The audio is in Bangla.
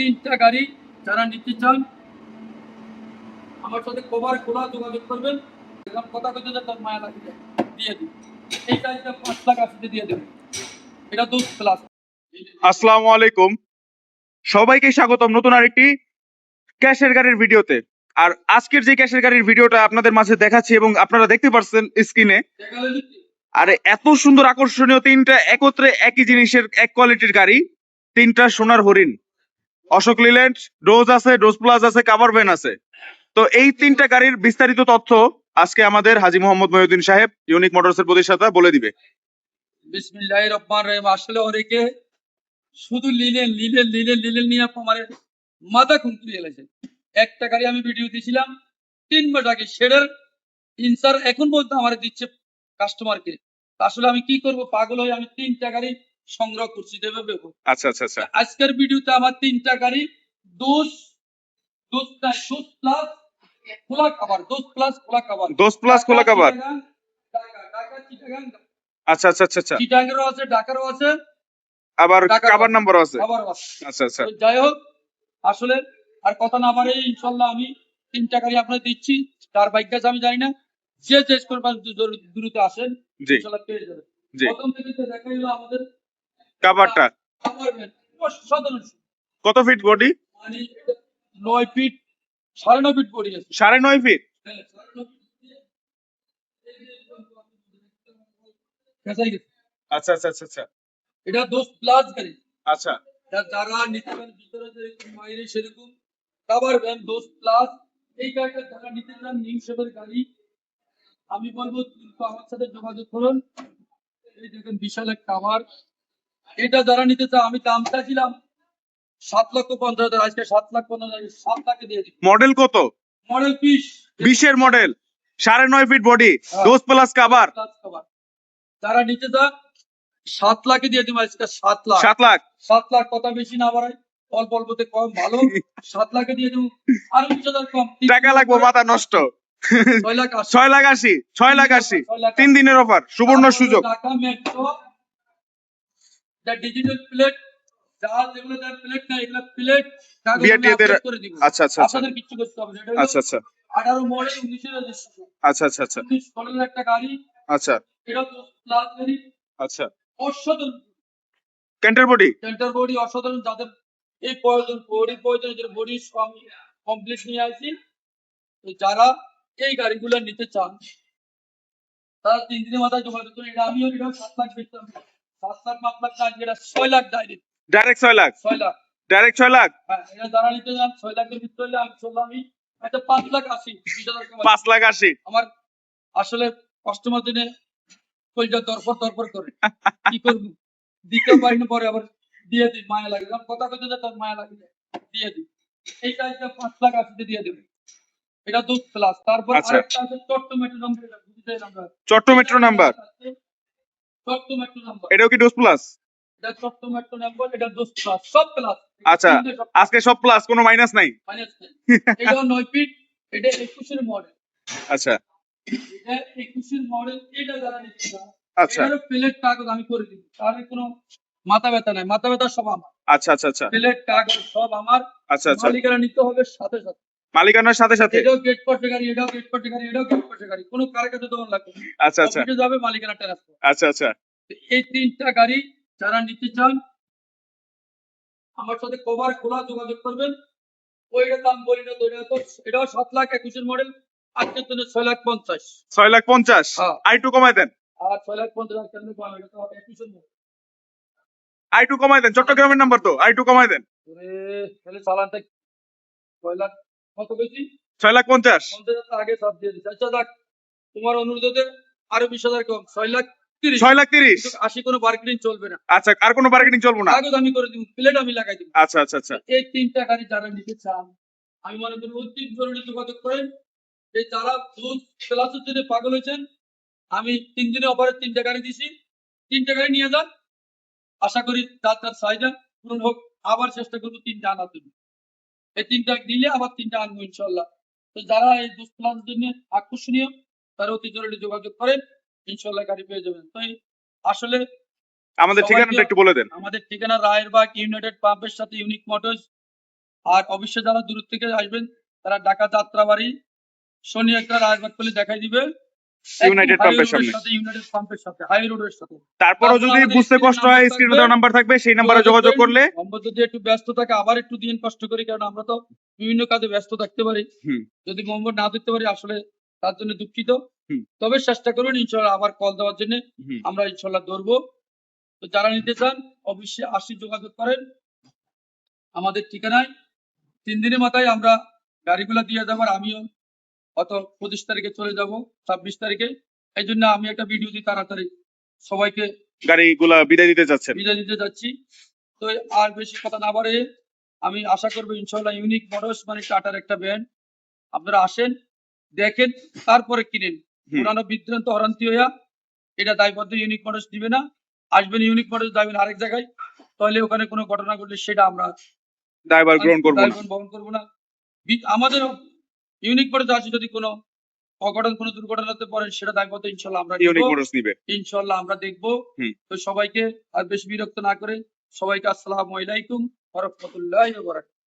তিনটা গাড়ি যারা নিতে চান, আমার সাথে কভার খোলা যোগাযোগ করবেন। এরকম কথা কথা তার মায়া লাগবে। দিয়ে দিন। এই গাড়িটা পাঁচ লাখ আশিতে দিয়ে দেবেন। এটা দোষ প্লাস আসসালামু আলাইকুম। সবাইকে স্বাগতম নতুন আরেকটি ক্যাশের গাড়ির ভিডিওতে। আর আজকের যে ক্যাশের গাড়ির ভিডিওটা আপনাদের মাঝে দেখাচ্ছি এবং আপনারা দেখতে পাচ্ছেন স্ক্রিনে, আর এত সুন্দর আকর্ষণীয় তিনটা, একত্রে একই জিনিসের, এক কোয়ালিটির গাড়ি, তিনটা সোনার হরিণ। অশোক লিল্যান্ড, ডোজ আছে, ডোজ প্লাস আছে কাভার ভ্যান আছে। তো এই তিনটা গাড়ির বিস্তারিত তথ্য আজকে আমাদের হাজি মোহাম্মদ মহিউদ্দিন সাহেব, ইউনিক মোটরসের প্রতিষ্ঠাতা, বলে দিবে। বিসমিল্লাহ রহমান রহিম। আসলে অনেকে শুধু লিলেন লিলেন লিলেন লিলেন নিয়ে আমার মাথা খুঁজতে এলেছে একটা গাড়ি আমি ভিডিও দিয়েছিলাম তিন মাস আগে সেটার ইনসার এখন বলতে আমার দিচ্ছে কাস্টমারকে আসলে আমি কি করব? পাগল হয়ে আমি তিনটা গাড়ি সংগ্রহ করছি দেবো আচ্ছা আচ্ছা আচ্ছা। আজকের ভিডিওতে আমার তিনটা গাড়ি দোষ দোষ না প্লাস খোলা খাবার দোষ প্লাস খোলা খাবার। দোষ প্লাস খোলা চিটাগাং আচ্ছা আচ্ছা আচ্ছা আচ্ছা। আছে ঢাকারও আছে। আবার নাম্বারও আছে। আচ্ছা আচ্ছা। যাই হোক আসলে আর কথা না বাড়ে ইনশাল্লাহ আমি তিনটা গাড়ি আপনাদের দিচ্ছি। তার বাইক আছে আমি জানি না। যে চেষ্টা করবেন দ্রুত আসেন ইনশাল্লাহ পেয়ে যাবেন। প্রথম থেকে তো দেখা গেল আমাদের কাভারটা কত ফিট বডি নয় ফিট সাড়ে নয় ফিট গেছে সাড়ে নয় ফিট। আচ্ছা আচ্ছা আচ্ছা। এটা দোষ প্লাস গাড়ি আচ্ছা। যারা নিতে পারেন ভিতরে সেরকম কাবার ভ্যান দোষ প্লাস এই গাড়িটা যারা নিতে চান নিউ শেপের গাড়ি আমি বলব আমার সাথে যোগাযোগ করুন। এই দেখেন বিশাল এক কাভার এটা যারা নিতে চান আমি দাম চাইছিলাম সাত লক্ষ পঞ্চাশ হাজার আজকে সাত লাখ পঞ্চাশ হাজার সাত লাখে দিয়ে দিই মডেল কত? মডেল পিস বিশের মডেল সাড়ে নয় ফিট বডি হ্যাঁ। ডোজ প্লাস কাভার যারা নিতে চান সাত লাখে দিয়ে দিব আজকে সাত লাখ। সাত লাখ? সাত লাখ কথা বেশি না বাড়াই অল্প অল্পতে কম ভালো। সাত লাখে দিয়ে দেবো। আরও বিশ হাজার কম। টাকা লাগবো মাথা নষ্ট। ছয় লাখ আশি। ছয় লাখ আশি ছয় লাখ আশি। তিন দিনের অফার সুবর্ণ সুযোগ। ঢাকা মেট্রো যা ডিজিটাল প্লেট যেগুলো যা প্লেট না এগুলো প্লেট করে দিব। আচ্ছা আচ্ছা আচ্ছা। আপনাদের কিচ্ছু করতে হবে না। আচ্ছা আচ্ছা। আঠারো মডেল উনিশের রেজিস্ট্রেশন আচ্ছা আচ্ছা আচ্ছা। উনিশ মডেলের একটা গাড়ি। আচ্ছা। এটা তো প্লাস গাড়ি আচ্ছা। অসাধারণ। ক্যান্টার বডি সেন্টার বডি অসাধারণ। যাদের এই প্রয়োজন বডি প্রয়োজন এদের বডি কমপ্লিট নিয়ে আসি যারা এই গাড়িগুলো নিতে চান তারা তিন দিনের মাথায় যোগাযোগ করুন। এটা আমিও এটা সাত লাখ বেচতাম সাত লাখ পাঁচ লাখ না এটা ছয় লাখ ডাইরেক্ট ডাইরেক্ট ছয় লাখ? ছয় লাখ। ডাইরেক্ট ছয় লাখ? হ্যাঁ এটা যারা নিতে ছয় লাখের ভিতরে আমি চললাম পাঁচ লাখ আশি পাঁচ লাখ আশি। আমার আসলে কাস্টমার দিনে কলজা দরপর দরপর করে। কি করব? দিতে পারি না পরে আবার দিয়ে দিই মায়া লাগে। কারণ কথা কথা তার মায়া লাগে দিয়ে দিই। এই কাজটা পাঁচ লাখ আশিতে দিয়ে দেবে। এটা দুধ প্লাস তারপর। আরেকটা আছে Chatta metro number Chatta metro number এটাও কি ডোজ প্লাস আচ্ছা। আজকে সব প্লাস কোনো মাইনাস নাই? এটা নয় ফিট এটা একুশের মডেল আচ্ছা। এটা একুশের মডেল এটা যারা নিচ্ছে আচ্ছা। প্লেট কাগজ আমি করে দিব। কোনো মাথা ব্যথা নাই। মাথা ব্যথা সব আমার। আচ্ছা আচ্ছা আচ্ছা। প্লেট কাগজ সব আমার। আচ্ছা আচ্ছা। নিতে হবে সাথে সাথে। মালিকানার সাথে সাথে? এটাও গেট পটে গাড়ি এটাও গেট পটে গাড়ি এটাও গেট পটে গাড়ি। কোনো কার কাছে দোকান লাগবে আচ্ছা আচ্ছা। অফিসে যাবে মালিকানা ট্রান্সফার আচ্ছা আচ্ছা। এই তিনটা গাড়ি যারা নিতে চান আমার সাথে কভার খোলা যোগাযোগ করবেন। ওইটা দাম বলি না তো তো এটাও সাত লাখ একুশের মডেল আজকের জন্য ছয় লাখ পঞ্চাশ। ছয় লাখ পঞ্চাশ? হ্যাঁ। আই টু কমাই দেন। আর ছয় লাখ পঞ্চাশ কেন পাবে এটা তো একুশের মডেল আই টু কমাই দেন। চট্টগ্রামের নাম্বার তো আই টু কমাই দেন। তাহলে চালানটা ছয় লাখ কত বেশি? ছয় লাখ পঞ্চাশ। পঞ্চাশ হাজার আগে সব দিয়ে দিচ্ছে আচ্ছা দেখ তোমার অনুরোধে আরও বিশ হাজার কম। ছয় লাখ ছয় লাখ তিরিশ। আশি কোনো বার্গেনিং চলবে না। আচ্ছা আর কোনো বার্গেনিং চলবো না? কাগজ আমি করে দিব প্লেট আমি লাগাই দিব। আচ্ছা আচ্ছা আচ্ছা। এই তিনটা গাড়ি যারা নিতে চান আমি মনে করি অতি জরুরি যোগাযোগ করেন। এই যারা দুধ ক্লাসের জন্য পাগল হয়েছেন আমি তিন দিনে অফারে তিনটা গাড়ি দিছি। তিনটা গাড়ি নিয়ে যান। আশা করি তার তার চাহিদা পূরণ হোক। আবার চেষ্টা করব তিনটা আনার জন্য। এই তিনটা দিলে আবার তিনটা আনব ইনশাল্লাহ তো যারা এই দুধ ক্লাসের জন্য আকর্ষণীয় তারা অতি জরুরি যোগাযোগ করেন ইনশাল্লাহ গাড়ি পেয়ে যাবেন। তো আসলে আমাদের ঠিকানাটা একটু বলে দেন। আমাদের ঠিকানা রায়েরবাগ ইউনাইটেড পাম্পের সাথে ইউনিক মোটরস। আর অবশ্যই যারা দূর থেকে আসবেন তারা ঢাকা যাত্রাবাড়ি শনি একটা রায়বাগ করলে দেখাই দিবে। সামনে। ইউনাইটেড পাম্পের সাথে হাই রোডের সাথে তারপরও যদি বুঝতে কষ্ট হয় স্ক্রিনে দেওয়া নাম্বার থাকবে সেই নাম্বারে যোগাযোগ করলে নম্বর যদি একটু ব্যস্ত থাকে আবার একটু দিন কষ্ট করি কারণ আমরা তো বিভিন্ন কাজে ব্যস্ত থাকতে পারি। যদি নম্বর না দিতে পারি আসলে তার জন্য দুঃখিত। তবে চেষ্টা করবেন ইনশাল্লাহ আবার কল দেওয়ার জন্য। আমরা ইনশাল্লাহ ধরবো। তো যারা নিতে চান অবশ্যই আসি যোগাযোগ করেন। আমাদের ঠিকানায়। তিন দিনের মাথায় আমরা গাড়িগুলা দিয়ে যাব আর আমিও অত পঁচিশ তারিখে চলে যাব ছাব্বিশ তারিখে। এই জন্য আমি একটা ভিডিও দিই তাড়াতাড়ি সবাইকে গাড়িগুলা বিদায় দিতে যাচ্ছেন বিদায় দিতে যাচ্ছি। তো আর বেশি কথা না বাড়ে আমি আশা করব ইনশাল্লাহ ইউনিক মোটরস মানে টাটার একটা ব্যান্ড আপনারা আসেন দেখেন তারপরে কিনেন। পুরানো বিভ্রান্ত হরান্তি হইয়া এটা দায়বদ্ধ ইউনিক মোটরস দিবে না। আসবেন ইউনিক মোটরস যাবেন আরেক জায়গায়। তাহলে ওখানে কোনো ঘটনা ঘটলে সেটা আমরা ড্রাইভার গ্রহণ করব না। বহন করব না। বি- আমাদের ইউনিক মোটরস আছে যদি কোনো অঘটন কোনো দুর্ঘটনাতে পরে সেটা দেখব তো ইনশাল্লাহ আমরা ইউনিক। নিবে। ইনশাল্লাহ আমরা দেখব। তো সবাইকে আর বেশি বিরক্ত না করে সবাইকে আসসালামু আলাইকুম ওয়া রাহমাতুল্লাহি ওয়া বারাকাতুহু।